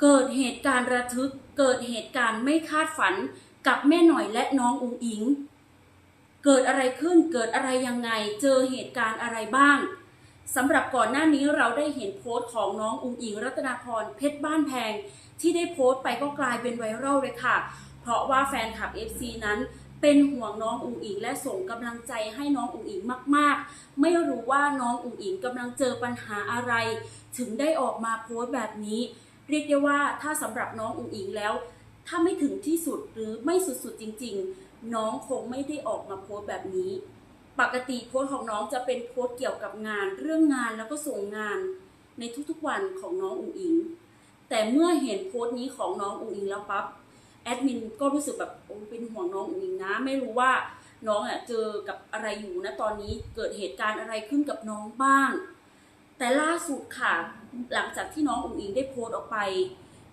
เกิดเหตุการณ์ระทึก เกิดเหตุการณ์ไม่คาดฝันกับแม่หน่อยและน้องอุงอิง เกิดอะไรขึ้น เกิดอะไรยังไง เจอเหตุการณ์อะไรบ้างสำหรับก่อนหน้านี้เราได้เห็นโพสต์ของน้องอุงอิง รัตนาพรเพชรบ้านแพง ที่ได้โพสต์ไปก็กลายเป็นไวรัลเลยค่ะ เพราะว่าแฟนคลับ FC นั้นเป็นห่วงน้องอุงอิง และส่งกำลังใจให้น้องอุงอิงมาก ๆ ไม่รู้ว่าน้องอุงอิงกำลังเจอปัญหาอะไร ถึงได้ออกมาโพสต์แบบนี้ เรียกได้ว่าถ้าสำหรับน้องอุ๋งอิงแล้ว ถ้าไม่ถึงที่สุดหรือไม่สุดๆจริง ๆ น้องคงไม่ได้ออกมาโพสต์แบบนี้ ปกติโพสต์ของน้องจะเป็นโพสต์เกี่ยวกับงาน เรื่องงานแล้วก็ส่งงานในทุกๆวันของน้องอุ๋งอิง แต่เมื่อเห็นโพสต์นี้ของน้องอุ๋งอิงแล้วปั๊บแอดมินก็รู้สึกแบบโอ้เป็นห่วงน้องอุ๋งอิงนะ ไม่รู้ว่าน้องอะเจอกับอะไรอยู่นะตอนนี้เกิดเหตุการณ์อะไรขึ้นกับน้องบ้าง แต่ล่าสุดค่ะ หลังจากที่น้องอุ๋งอิงได้โพสต์ออกไป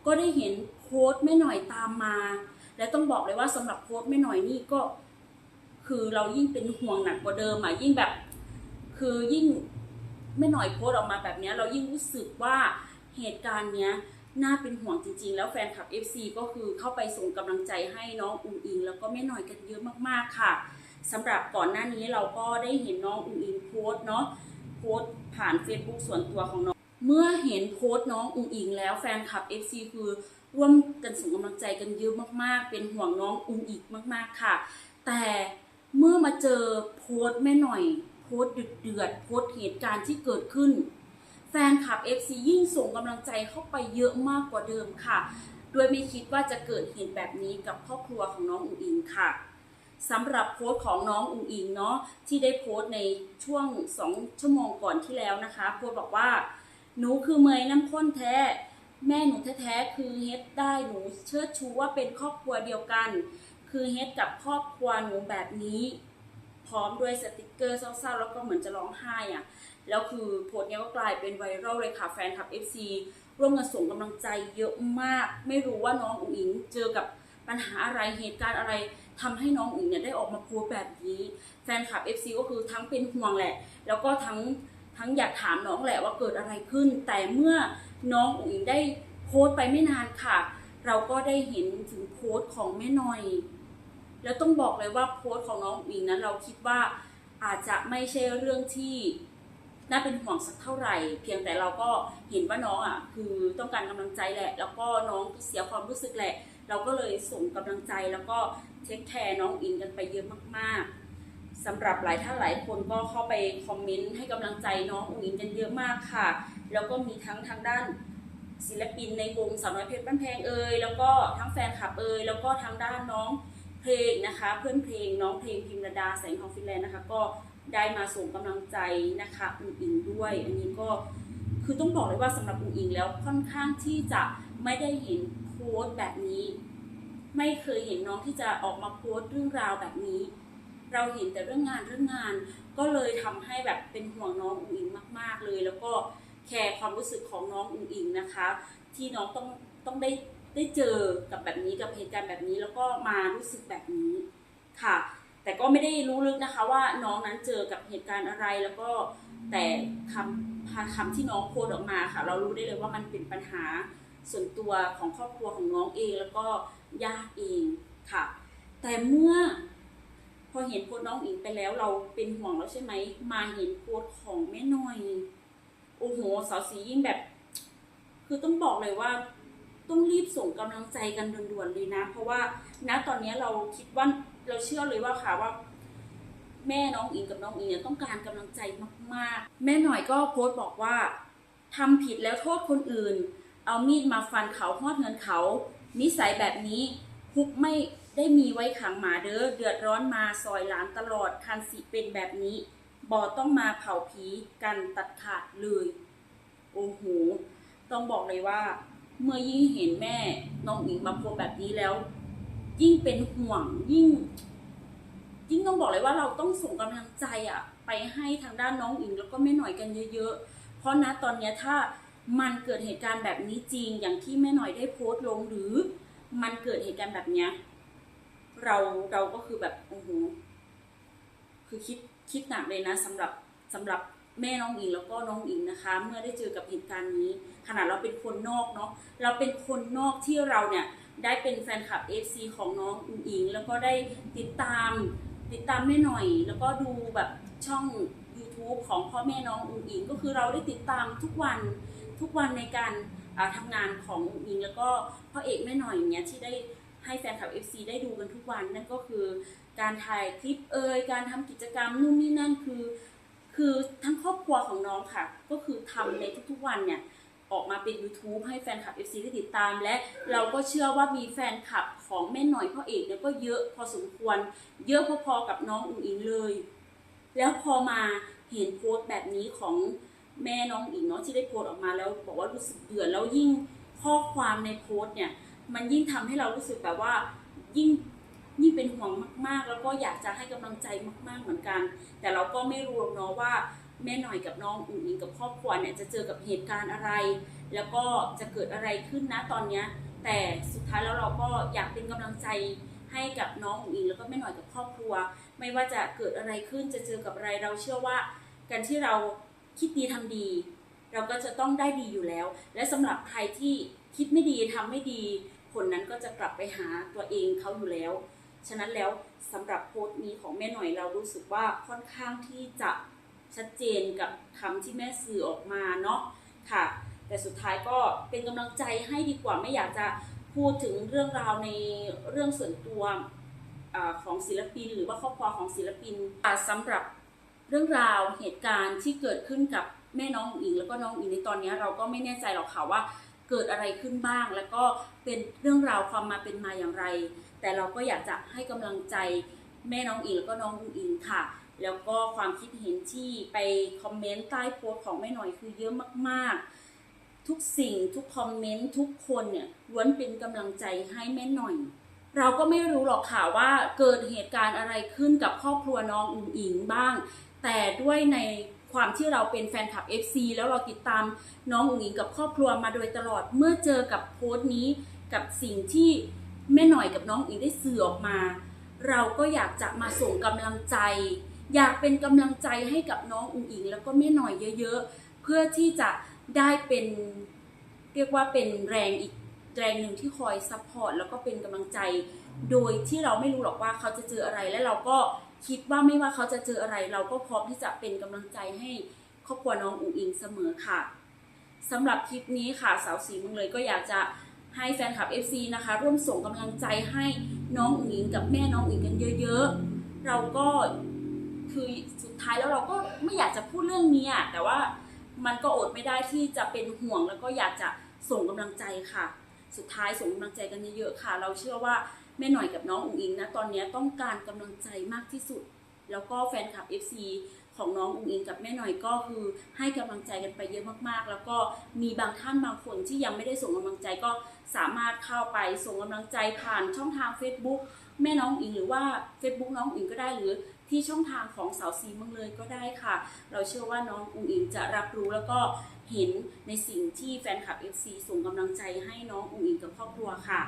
ก็ได้เห็นโพสต์แม่หน่อยตามมา และต้องบอกเลยว่าสำหรับโพสต์แม่หน่อยนี่ก็ คือเรายิ่งเป็นห่วงหนักกว่าเดิมอะยิ่งแบบ คือยิ่งแม่หน่อยโพสต์ออกมาแบบนี้เรายิ่งรู้สึกว่าเหตุการณ์เนี้ยน่าเป็นห่วงจริง ๆ แล้วแฟนคลับ FC ก็คือเข้าไปส่งกำลังใจให้น้องอุ๋งอิง แล้วก็แม่หน่อยกันเยอะมากๆค่ะสำหรับก่อนหน้านี้เราก็ได้เห็นน้องอุ๋งอิงโพสต์เนาะโพสต์ผ่าน Facebook ส่วนตัวของน้อง เมื่อเห็นโพสต์น้องอุ๋งอิงแล้วแฟนคลับ FC คือร่วมกันส่งกำลังใจกันเยอะมากๆ เป็นห่วงน้องอุ๋งอิงมากๆค่ะ แต่เมื่อมาเจอโพสต์แม่หน่อย โพสต์เดือดๆโพสต์เหตุการณ์ที่เกิดขึ้น แฟนคลับ FC ยิ่งส่งกำลังใจเข้าไปเยอะมากกว่าเดิมค่ะโดยไม่คิดว่าจะเกิดเหตุแบบนี้กับครอบครัวของน้องอุ๋งอิงค่ะสำหรับโพสต์ของน้องอุ๋งอิงเนาะที่ได้โพสต์ในช่วง 2 ชั่วโมงก่อนที่แล้วนะคะโพสต์บอกว่า หนูคือเมยน้ำข้นแท้ แม่หนูแท้ๆคือเฮ็ดได้หนูเชิดชูว่าเป็นครอบครัวเดียวกัน คือเฮ็ดกับครอบครัวหนูแบบนี้ พร้อมด้วยสติกเกอร์เศร้าๆแล้วก็เหมือนจะร้องไห้อะแล้วคือโพสต์เนี้ยก็กลายเป็นไวรัลเลยค่ะแฟนคลับ FC ร่วมกันส่งกำลังใจเยอะมาก ไม่รู้ว่าน้องอุ๋งอิงเจอกับปัญหาอะไรเหตุการณ์อะไรทำให้น้องอุ๋งอิงเนี่ยได้ออกมาโพสต์แบบนี้ แฟนคลับ FC ก็คือทั้งเป็นห่วงแหละ แล้วก็ทั้ง ทั้งอยากถามน้องแหละว่าเกิดอะไรขึ้น แต่เมื่อน้องอุ๋งอิงได้โพสต์ไปไม่นานค่ะ เราก็ได้เห็นถึงโพสต์ของแม่หน่อย แล้วต้องบอกเลยว่าโพสต์ของน้องอุ๋งอิงนั้นเราคิดว่าอาจจะไม่ใช่เรื่องที่น่าเป็นห่วงสักเท่าไหร่ เพียงแต่เราก็เห็นว่าน้องอะคือต้องการกำลังใจแหละ แล้วก็น้องเสียความรู้สึกแหละ เราก็เลยส่งกำลังใจแล้วก็เทคแคร์น้องอิงกันไปเยอะมากๆ สำหรับหลายท่านหลายคนก็เข้าไปคอมเมนต์ให้กำลังใจน้องอุ๋งอิงกันเยอะมากค่ะ แล้วก็มีทั้งทางด้านศิลปินในวงสาวน้อยเพชรบ้านแพงเอ่ยแล้วก็ทั้งแฟนคลับเอ่ยแล้วก็ทางด้านน้องเพลงนะคะ เพื่อนเพลงน้องเพลงพิมรดาแสงทองฟินแลนด์นะคะ ก็ได้มาส่งกำลังใจนะคะอุ๋งอิงด้วย อันนี้ก็คือต้องบอกเลยว่าสำหรับอุ๋งอิงแล้วค่อนข้างที่จะไม่ได้เห็นโพสต์แบบนี้ ไม่เคยเห็นน้องที่จะออกมาโพสต์เรื่องราวแบบนี้ เราเห็นแต่เรื่องงานเรื่องงาน ก็เลยทำให้แบบเป็นห่วงน้องอุ๋งอิงมาก ๆ เลย แล้วก็แคร์ความรู้สึกของน้องอุ๋งอิงนะคะ ที่น้องต้องต้องได้ได้เจอกับแบบนี้กับเหตุการณ์แบบนี้ แล้วก็มารู้สึกแบบนี้ค่ะ แต่ก็ไม่ได้รู้ลึกนะคะว่าน้องนั้นเจอกับเหตุการณ์อะไรแล้วก็แต่คำคำที่น้องโพสออกมาค่ะ เรารู้ได้เลยว่ามันเป็นปัญหาส่วนตัวของครอบครัวของน้องเองแล้วก็ญาติเองค่ะ แต่เมื่อ อเห็นโพสน้องอิงไปแล้วเราเป็นห่วงแล้วใช่ไหม มาเห็นโพสของแม่หน่อย โอ้โหสาวสียิ่งแบบ คือต้องบอกเลยว่า ต้องรีบส่งกำลังใจกันด่วนๆเลยนะ เพราะว่าณตอนนี้เราคิดว่าเราเชื่อเลยว่าค่ะว่า แม่น้องอิงกับน้องอิงเนี่ยต้องการกำลังใจมากๆ แม่หน่อยก็โพสต์บอกว่าทำผิดแล้วโทษคนอื่น เอามีดมาฟันเขาหอดเงินเขา นิสัยแบบนี้คุกไม่ ได้มีไว้ขังหมาเด้อเดือดร้อนมาซอยหลานตลอดคันสิเป็นแบบนี้บอต้องมาเผาผีกันตัดขาดเลยโอ้โหต้องบอกเลยว่า เมื่อยิ่งเห็นแม่น้องอิงมาโพสแบบนี้แล้ว ยิ่งเป็นห่วงยิ่ง ยิ่งต้องบอกเลยว่าเราต้องส่งกำลังใจอะไปให้ทางด้านน้องอิงแล้วก็แม่หน่อยกันเยอะๆ เพราะนะตอนนี้ถ้ามันเกิดเหตุการณ์แบบนี้จริงอย่างที่แม่หน่อยได้โพสต์ลงหรือ มันเกิดเหตุการณ์แบบเนี้ย เราเราก็คือแบบโอ้โหคือคิดคิดหนักเลยนะสำหรับสำหรับแม่น้องอิงแล้วก็น้องอิงนะคะ เมื่อได้เจอกับเหตุการณ์นี้ ขนาดเราเป็นคนนอกเนาะเราเป็นคนนอกที่เราเนี่ยได้เป็นแฟนคลับ FC ของน้องอุงอิงแล้วก็ได้ติดตามติดตามแม่หน่อย แล้วก็ดูแบบช่อง YouTube ของพ่อแม่น้องอุงอิง ก็คือเราได้ติดตามทุกวันทุกวันในการอ่าทำงานของอุงอิง แล้วก็พ่อเอกแม่หน่อยอย่างเงี้ยที่ได้ ให้แฟนคลับ FC ได้ดูกันทุกวัน นั่นก็คือการถ่ายคลิปเอ่ยการทำกิจกรรมนู่นนี่นั่นคือ คือทั้งครอบครัวของน้องค่ะ ก็คือทำในทุกๆวันเนี่ยออกมาเป็น YouTube ให้แฟนคลับ FC ได้ติดตาม และเราก็เชื่อว่ามีแฟนคลับของแม่หน่อยพ่อเอกเนี่ยก็เยอะพอสมควร เยอะพอๆกับน้องอุ๋งอิงเลย แล้วพอมาเห็นโพสต์แบบนี้ของแม่น้องอิงเนาะที่ได้โพสต์ออกมาแล้วบอกว่ารู้สึกเดือดแล้วยิ่งข้อความในโพสต์เนี่ย มันยิ่งทำให้เรารู้สึกแบบว่ายิ่งยิ่งเป็นห่วงมาก ๆ แล้วก็อยากจะให้กำลังใจมาก ๆเหมือนกัน แต่เราก็ไม่รู้หรอกเนาะว่าแม่หน่อยกับน้องอุ๋งอิงกับครอบครัวเนี่ยจะเจอกับเหตุการณ์อะไร แล้วก็จะเกิดอะไรขึ้นนะตอนเนี้ยแต่สุดท้ายแล้วเราก็อยากเป็นกำลังใจให้กับน้องอุ๋งอิงแล้วก็แม่หน่อยกับครอบครัว ไม่ว่าจะเกิดอะไรขึ้นจะเจอกับอะไรเราเชื่อว่า การที่เราคิดดีทำดี เราก็จะต้องได้ดีอยู่แล้ว และสำหรับใครที่คิดไม่ดีทำไม่ดี ผลนั้นก็จะกลับไปหาตัวเองเขาอยู่แล้ว ฉะนั้นแล้วสำหรับโพสต์นี้ของแม่หน่อยเรารู้สึกว่าค่อนข้างที่จะชัดเจนกับคำที่แม่สื่อออกมาเนาะค่ะ แต่สุดท้ายก็เป็นกำลังใจให้ดีกว่าไม่อยากจะพูดถึงเรื่องราวในเรื่องส่วนตัวอของศิลปิน หรือว่าครอบครัวของศิลปินอ่าสำหรับเรื่องราวเหตุการณ์ที่เกิดขึ้นกับแม่น้องอิงแล้วก็น้องอิงในตอนนี้เราก็ไม่แน่ใจหรอกค่ะว่า เกิดอะไรขึ้นบ้าง แล้วก็เป็นเรื่องราวความมาเป็นมาอย่างไร แต่เราก็อยากจะให้กำลังใจแม่น้องอิงแล้วก็น้องอุงอิงค่ะ แล้วก็ความคิดเห็นที่ไปคอมเมนต์ใต้โพสต์ของแม่หน่อยคือเยอะมากๆ ทุกสิ่งทุกคอมเมนต์ทุกคนเนี่ยล้วนเป็นกำลังใจให้แม่หน่อย เราก็ไม่รู้หรอกค่ะว่าเกิดเหตุการณ์อะไรขึ้นกับครอบครัวน้องอุ๋งอิงบ้าง แต่ด้วยใน ความที่เราเป็นแฟนคลับ FC แล้วเราติดตามน้องอุ๋งอิงกับครอบครัวมาโดยตลอดเมื่อเจอกับโพสต์นี้กับสิ่งที่แม่หน่อยกับน้องอุ๋งอิงได้สื่อออกมา เราก็อยากจะมาส่งกำลังใจ อยากเป็นกำลังใจให้กับน้องอุ๋งอิง แล้วก็แม่หน่อยเยอะ ๆ เพื่อที่จะได้เป็นเรียกว่าเป็นแรงอีกแรงหนึ่งที่คอยซัพพอร์ตแล้วก็เป็นกำลังใจ โดยที่เราไม่รู้หรอกว่าเขาจะเจออะไรและเราก็ คิดว่าไม่ว่าเขาจะเจออะไร เราก็พร้อมที่จะเป็นกำลังใจให้ครอบครัวน้องอุ๋งอิงเสมอค่ะสำหรับคลิปนี้ค่ะสาวสีเมึงเลยก็อยากจะให้แฟนคลับ FC นะคะ ร่วมส่งกำลังใจให้น้องอุ๋งอิงกับแม่น้องอุ๋งอิงกันเยอะๆ เราก็คือสุดท้ายแล้วเราก็ไม่อยากจะพูดเรื่องนี้อะแต่ว่ามันก็อดไม่ได้ที่จะเป็นห่วงแล้วก็อยากจะส่งกำลังใจค่ะ สุดท้ายส่งกำลังใจกันเยอะๆค่ะ เราเชื่อว่าแม่หน่อยกับน้องอุ๋งอิงนะตอนนี้ต้องการกำลังใจมากที่สุด แล้วก็แฟนคลับ FC ของน้องอุ๋งอิงกับแม่หน่อยก็คือให้กำลังใจกันไปเยอะมากๆ แล้วก็มีบางท่านบางคนที่ยังไม่ได้ส่งกำลังใจก็สามารถเข้าไปส่งกำลังใจผ่านช่องทาง Facebook แม่น้องอิงหรือว่า Facebook น้องอิงก็ได้หรือที่ช่องทางของสาวซีเมืองเลยก็ได้ค่ะ เราเชื่อว่าน้องอุ๋งอิงจะรับรู้แล้วก็เห็นในสิ่งที่แฟนคลับ FC ส่งกำลังใจให้น้องอุ๋งอิงกับครอบครัวค่ะ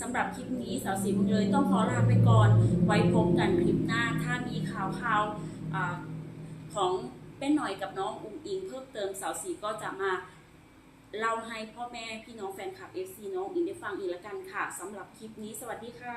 สำหรับคลิปนี้สาวซีเมืองเลยต้องขอลาไปก่อน ไว้พบกันคลิปหน้าถ้ามีข่าวข่าวอ่า ของเป็นหน่อยกับน้องอุ้งอิง เพิ่มเติมสาวสีก็จะมาเล่าให้พ่อแม่พี่น้องแฟนคลับ FC น้องอุ๋งอิงได้ฟังอีกแล้วกันค่ะสำหรับคลิปนี้สวัสดีค่ะ